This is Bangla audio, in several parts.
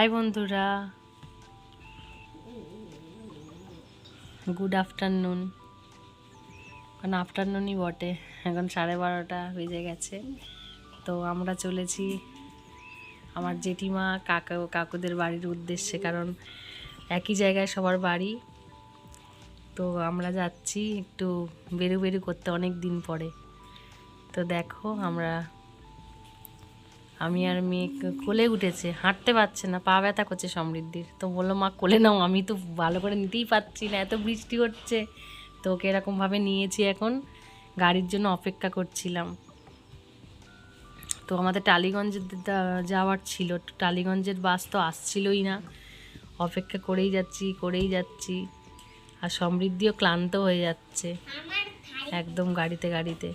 হাই বন্ধুরা। গুড আফটারনুন এখন আফটারনুনই বটে। এখন সাড়ে বারোটা বেজে গেছে। তো আমরা চলেছি আমার জেঠিমা কাকা, কাকুদের বাড়ির উদ্দেশ্যে, কারণ একই জায়গায় সবার বাড়ি। তো আমরা যাচ্ছি একটু বেরু বেরু করতে অনেক দিন পরে। তো দেখো, আমরা আমি আর মেয়ে কোলে উঠেছে হাঁটতে পারছে না পা ব্যথা করছে সমৃদ্ধির। তো বলল মা কোলে নাও আমি তো ভালো করে নিতেই পারছি না এত বৃষ্টি হচ্ছে। তো ওকে এরকমভাবে নিয়েছি এখন গাড়ির জন্য অপেক্ষা করছিলাম। তো আমাদের টালিগঞ্জ দা- যাওয়ার ছিল টালিগঞ্জের বাস তো আসছিলই না। অপেক্ষা করেই যাচ্ছি করেই যাচ্ছি আর সমৃদ্ধিও ক্লান্ত হয়ে যাচ্ছে একদম গাড়িতে গাড়িতে।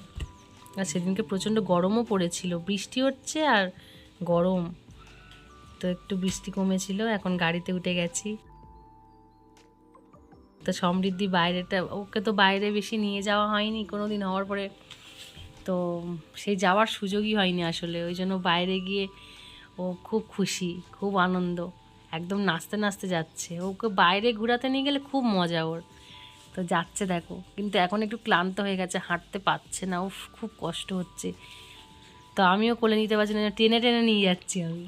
আর সেদিনকে প্রচণ্ড গরমও পড়েছিল। বৃষ্টি হচ্ছে আর গরম। তো একটু বৃষ্টি কমেছিল, এখন গাড়িতে উঠে গেছি। তো সমৃদ্ধি বাইরেটা, ওকে তো বাইরে বেশি নিয়ে যাওয়া হয়নি কোনো দিন হওয়ার পরে। তো সেই যাওয়ার সুযোগই হয়নি আসলে, ওই জন্য বাইরে গিয়ে ও খুব খুশি, খুব আনন্দ। একদম নাচতে নাচতে যাচ্ছে। ওকে বাইরে ঘোরাতে নিয়ে গেলে খুব মজা ওর। তো যাচ্ছে দেখো। কিন্তু এখন একটু ক্লান্ত হয়ে গেছে, হাঁটতে পারছে না। ও খুব কষ্ট হচ্ছে। তো আমিও কোলে নিতে পারছি না টেনে টেনে নিয়ে যাচ্ছি আমি।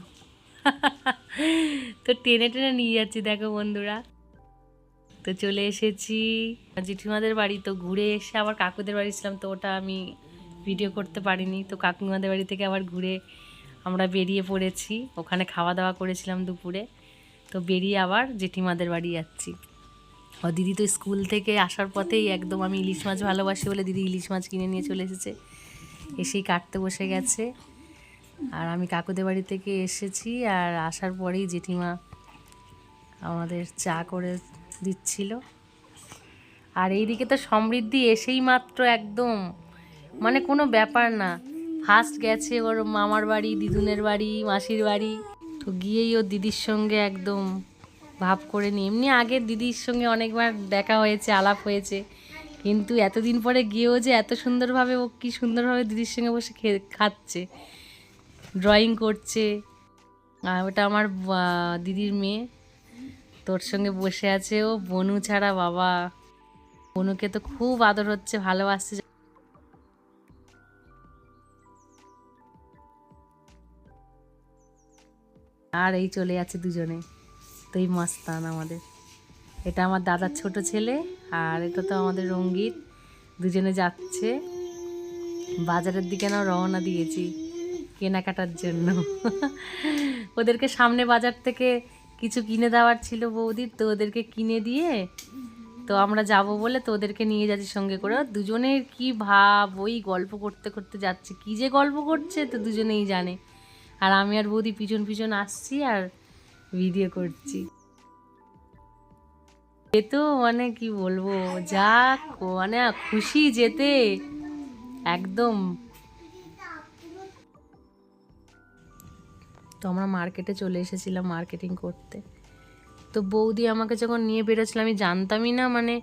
তো টেনে টেনে নিয়ে যাচ্ছি, দেখো বন্ধুরা। তো চলে এসেছি। জেঠিমাদের বাড়ি, তো ঘুরে এসে আবার কাকুদের বাড়ি ছিলাম, তো ওটা আমি ভিডিও করতে পারিনি। তো কাকুমাদের বাড়ি থেকে আবার ঘুরে আমরা বেরিয়ে পড়েছি। ওখানে খাওয়া দাওয়া করেছিলাম দুপুরে। তো বেরিয়ে আবার জেঠিমাদের বাড়ি যাচ্ছি। ও দিদি তো স্কুল থেকে আসার পথেই একদম আমি ইলিশ মাছ ভালোবাসি বলে দিদি ইলিশ মাছ কিনে নিয়ে চলে এসেছে। এসেই কাটতে বসে গেছে। আর আমি কাকুদের বাড়ি থেকে এসেছি আর আসার পরেই জেঠিমা আমাদের চা করে দিচ্ছিল। আর এইদিকে তো সমৃদ্ধি এসেই মাত্র একদম। মানে কোনো ব্যাপার না। ফার্স্ট গেছে ওর মামার বাড়ি, দিদুনের বাড়ি, মাসির বাড়ি। তো গিয়েই ওর দিদির সঙ্গে একদম ভাব করে নি। এমনি আগে দিদির সঙ্গে অনেকবার দেখা হয়েছে, আলাপ হয়েছে। কিন্তু এতদিন পরে গিয়েও যে এত সুন্দরভাবে ও কি সুন্দরভাবে দিদির সঙ্গে বসে খাচ্ছে ড্রয়িং করছে। আর ওটা আমার দিদির মেয়ে। তোর সঙ্গে বসে আছে ও। বনু ছাড়া বাবা। বনুকে তো খুব আদর হচ্ছে, ভালোবাসছে। আর এই চলে যাচ্ছে দুজনে। এই মাস্তান আমাদের। এটা আমার দাদার ছোট ছেলে আর এটা তো আমাদের রঙ্গিত। দুজনে যাচ্ছে। বাজারের দিকে না রওনা দিয়েছি কেনাকাটার জন্য। ওদেরকে সামনে বাজার থেকে কিছু কিনে দেওয়ার ছিল বৌদির তো ওদেরকে কিনে দিয়ে তো আমরা যাব বলে তো ওদেরকে নিয়ে যাচ্ছি সঙ্গে করে। দুজনের কি ভাব, ওই গল্প করতে করতে যাচ্ছে। কি যে গল্প করছে তো দুজনেই জানে। আর আমি আর বৌদি পিছন পিছন আসছি আর ভিডিও করছি। এ তো মানে কি বলব, যা মানে খুশি যেতে একদম। তো আমরা মার্কেটে চলে এসেছিলাম মার্কেটিং করতে। তো বৌদি আমাকে যখন নিয়ে বেরোচ্ছিল, আমি জানতামই না মানে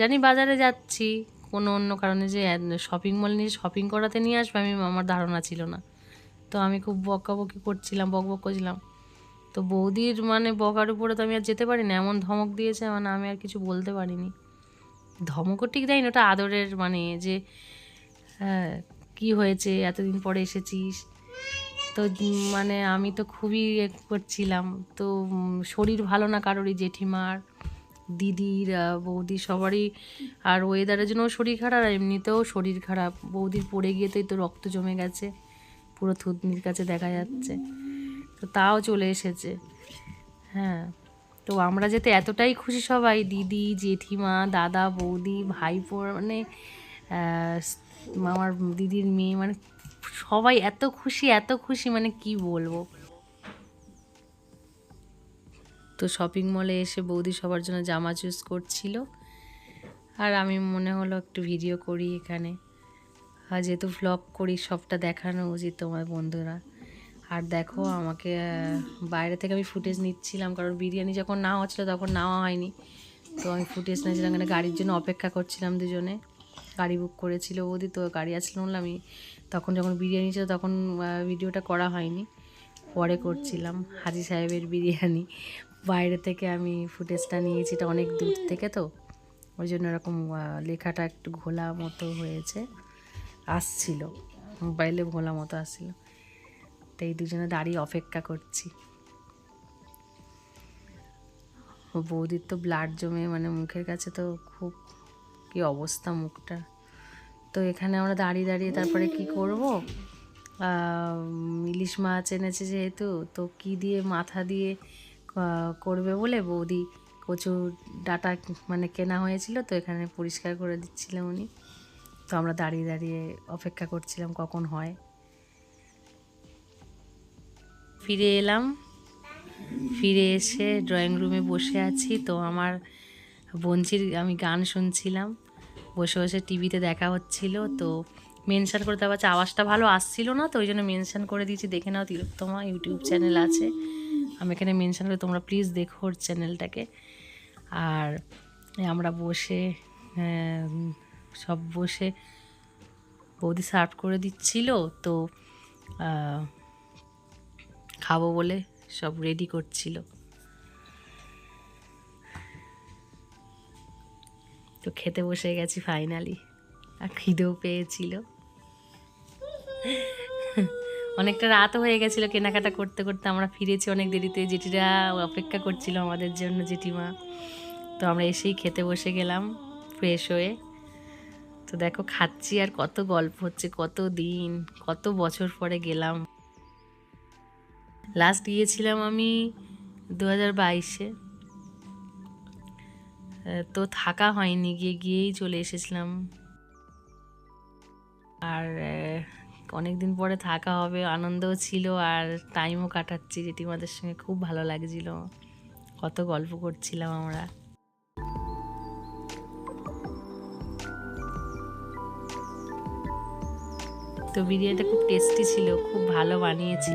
জানি বাজারে যাচ্ছি। কোনো অন্য কারণে যে শপিং মল নিয়ে শপিং করাতে নিয়ে আসবে, আমি আমার ধারণা ছিল না। তো আমি খুব বকাবকি করছিলাম বক বক করছিলাম। তো বৌদির মানে বকার উপরে তো আমি আর যেতে পারি না এমন ধমক দিয়েছে মানে আমি আর কিছু বলতে পারিনি। ধমকও ঠিক দেয়নি, ওটা আদরের মানে যে হ্যাঁ কী হয়েছে, এতদিন পরে এসেছিস। তো মানে আমি তো খুবই করছিলাম, তো শরীর ভালো না কারোরই জেঠিমার, দিদির বৌদির সবারই। আর ওয়েদারের জন্য শরীর খারাপ, আর এমনিতেও শরীর খারাপ। বৌদির পড়ে গিয়ে তো রক্ত জমে গেছে, পুরো থুতনির কাছে দেখা যাচ্ছে। তো তাও চলে এসেছে। হ্যাঁ তো আমরা যেতে এতটাই খুশি সবাই। দিদি, জেঠিমা, দাদা, বৌদি ভাইপো মানে আমার দিদির মেয়ে মানে সবাই এত খুশি এত খুশি মানে কি বলব? তো শপিং মলে এসে বৌদি সবার জন্য জামা চুজ করছিল। আর আমি মনে হলো একটু ভিডিও করি এখানে। আর যেহেতু ভ্লগ করি, সবটা দেখানো উচিত তোমার বন্ধুরা। আর দেখো আমাকে বাইরে থেকে আমি ফুটেজ নিচ্ছিলাম, কারণ বিরিয়ানি যখন নেওয়া হচ্ছিল তখন নেওয়া হয়নি। তো আমি ফুটেজ নিয়েছিলাম, এখানে গাড়ির জন্য অপেক্ষা করছিলাম দুজনে। গাড়ি বুক করেছিল ওদি তো গাড়ি আসলে বললাম আমি। তখন যখন বিরিয়ানি ছিল তখন ভিডিওটা করা হয়নি। পরে করছিলাম, হাজি সাহেবের বিরিয়ানি। বাইরে থেকে আমি ফুটেজটা নিয়েছি, এটা অনেক দূর থেকে তো। ওই জন্য এরকম লেখাটা একটু ঘোলা মতো হয়েছে। আসছিল মোবাইলে ঘোলা মতো আসছিল। তো এই দুজনে দাঁড়িয়ে অপেক্ষা করছি। বৌদির তো ব্লাড জমে মানে মুখের কাছে তো খুব কি অবস্থা মুখটা। তো এখানে আমরা দাঁড়িয়ে দাঁড়িয়ে তারপরে কি করব? ইলিশ মাছ এনেছে যেহেতু, তো কি দিয়ে মাথা দিয়ে করবে বলে বৌদি কচু ডাটা মানে কেনা হয়েছিল, তো এখানে পরিষ্কার করে দিচ্ছিলেন উনি। তো আমরা দাঁড়িয়ে দাঁড়িয়ে অপেক্ষা করছিলাম কখন হয়। ফিরে এলাম। ফিরে এসে ড্রয়িং রুমে বসে আছি। তো আমার বঞ্চির আমি গান শুনছিলাম। বসে বসে টিভিতে দেখা হচ্ছিল। তো মেনশান করে দেওয়া হচ্ছে আওয়াজটা ভালো আসছিল না, তো ওই জন্য মেনশান করে দিয়েছি। দেখে নাও তিলোত্তমা ইউটিউব চ্যানেল আছে। আমি এখানে মেনশান করে তোমরা প্লিজ দেখো ওর চ্যানেলটাকে আর আমরা বসে সব বসে বৌদি সার্ভ করে দিচ্ছিল। তো খাব বলে সব রেডি করছিল। তো খেতে বসে গেছি ফাইনালি আর খিদেও পেয়েছিল। অনেকটা রাত হয়ে গেছিল কেনাকাটা করতে করতে, আমরা ফিরেছি অনেক দেরিতে। জেঠিরা অপেক্ষা করছিল আমাদের জন্য, জেঠিমা। তো আমরা এসেই খেতে বসে গেলাম ফ্রেশ হয়ে। তো দেখো, খাচ্ছি আর কত গল্প হচ্ছে, কত দিন, কত বছর পরে গেলাম। লাস্ট গিয়েছিলাম আমি দু হাজার বাইশে তো থাকা হয়নি, গিয়ে গিয়েই চলে এসেছিলাম। আর অনেক দিন পরে থাকা হবে, আনন্দও ছিল, আর টাইমও কাটাচ্ছি, জেঠিমাদের সঙ্গে খুব ভালো লাগছিল। কত গল্প করছিলাম আমরা। তো বিরিয়ানিটা খুব টেস্টি ছিল, খুব ভালো বানিয়েছি।